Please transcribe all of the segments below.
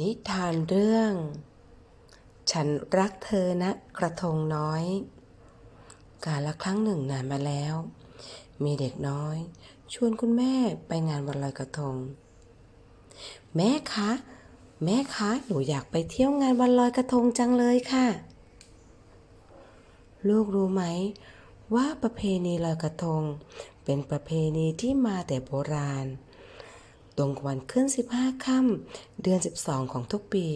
นิทานเรื่อง ฉันรักเธอนะกระทงน้อย กาละครั้งหนึ่งนานมาแล้ว มีเด็กน้อย ชวนคุณแม่ไปงานวันลอยกระทง แม่คะ แม่คะ หนูอยากไปเที่ยวงานวันลอยกระทงจังเลยค่ะ ลูกรู้ไหม ว่าประเพณีลอยกระทง เป็นประเพณีที่มาแต่โบราณ ตรงกับวันขึ้น 15 ค่ำเดือน 12 ของทุกปี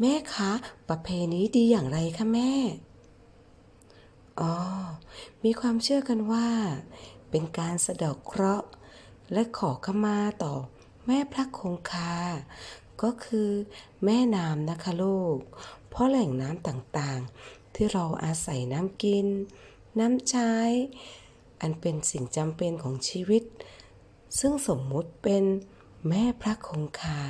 แม่คะ ประเพณีดีอย่างไรคะแม่ อ๋อ มีความเชื่อกันว่า เป็นการสะเดอกเคราะห์ และขอขมาต่อแม่พระคงคา ก็คือแม่น้ำนะคะลูก เพราะแหล่งน้ำต่างๆ ที่เราอาศัยน้ำกิน น้ำใช้ อันเป็นสิ่งจำเป็นของชีวิต ซึ่งสมมุติเป็นแม่พระคงคา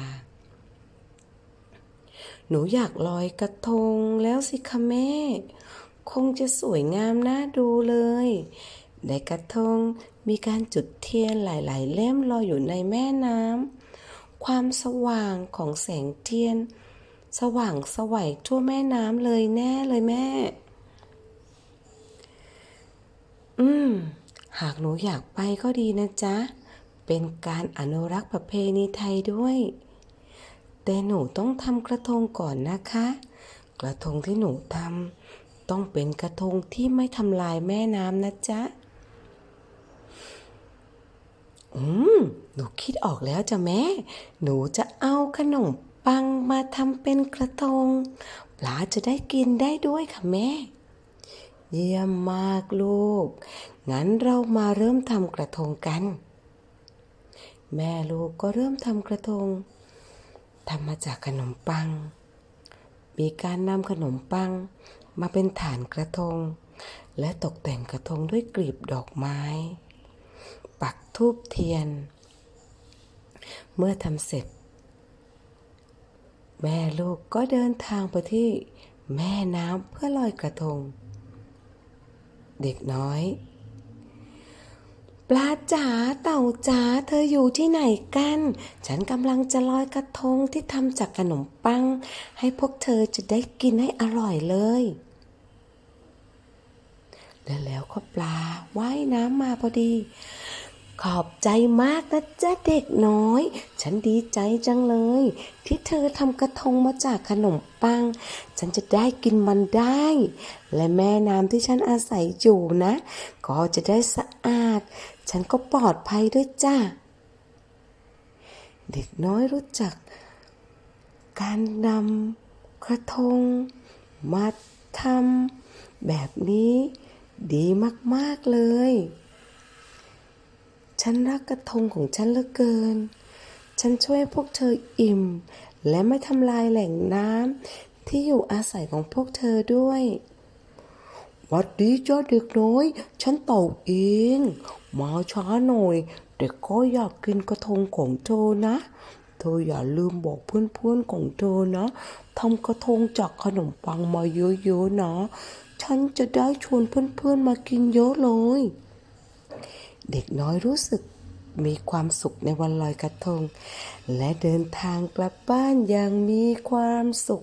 หนูอยากลอยกระทงแล้วสิคะแม่ คงจะสวยงามน่าดูเลย ในกระทงมีการจุดเทียนหลาย ๆ เล่มลอยอยู่ในแม่น้ำ ความสว่างของแสงเทียน สว่างสวัยทั่วแม่น้ำเลยแน่เลยแม่ อืม หากหนูอยากไปก็ดีนะจ๊ะ เป็นการอนุรักษ์ประเพณีไทยด้วย แต่หนูต้องทำกระทงก่อนนะคะ กระทงที่หนูทำต้องเป็นกระทงที่ไม่ทำลายแม่น้ำนะจ๊ะ อืม หนูคิดออกแล้วจ้ะแม่ หนูจะเอาขนมปังมาทำเป็นกระทง ปลาจะได้กินได้ด้วยค่ะแม่ เยี่ยมมากลูก งั้นเรามาเริ่มทำกระทงกัน แม่ลูกก็เริ่มทำกระทงทำมาจากขนมปัง มีการนำขนมปัง มาเป็นฐานกระทง และตกแต่งกระทงด้วยกลีบดอกไม้ ปักทูบเทียน เมื่อทำเสร็จ แม่ลูกก็เดินทางไปที่แม่น้ำเพื่อลอยกระทง เด็กน้อย ปลาจ๋าเต่าจ๋าเธออยู่ที่ไหนกัน ฉันกำลังจะลอยกระทงที่ทำจากขนมปัง ให้พวกเธอจะได้กินให้อร่อยเลย และแล้วก็ปลาว่ายน้ำมาพอดี ขอบใจมากนะจ๊ะเด็กน้อย ฉันดีใจจังเลย ที่เธอทำกระทงมาจากขนมปัง ฉันจะได้กินมันได้ และแม่น้ำที่ฉันอาศัยอยู่นะ ก็จะได้สะอาด ฉันก็ปลอดภัยด้วยจ้าเด็กน้อยรู้จัก การนำกระทง มาทำแบบนี้ดีมาก ๆ เลย ฉันรักกระทงของฉันเหลือเกิน ฉันช่วยพวกเธออิ่ม และไม่ทำลายแหล่งน้ำที่อยู่อาศัยของพวกเธอด้วยวัดดีจ้าเด็กน้อย ฉันเต่าเอง มาช้าหน่อย แต่ก็อยากกินกระทงของเธอนะ เธออย่าลืมบอกเพื่อนๆของเธอนะทำกระทงจากขนมปังมาเยอะๆนะ ฉันจะได้ชวนเพื่อนๆมากินเยอะเลย เด็กน้อยรู้สึกมีความสุขในวันลอยกระทง และเดินทางกลับบ้านอย่างมีความสุข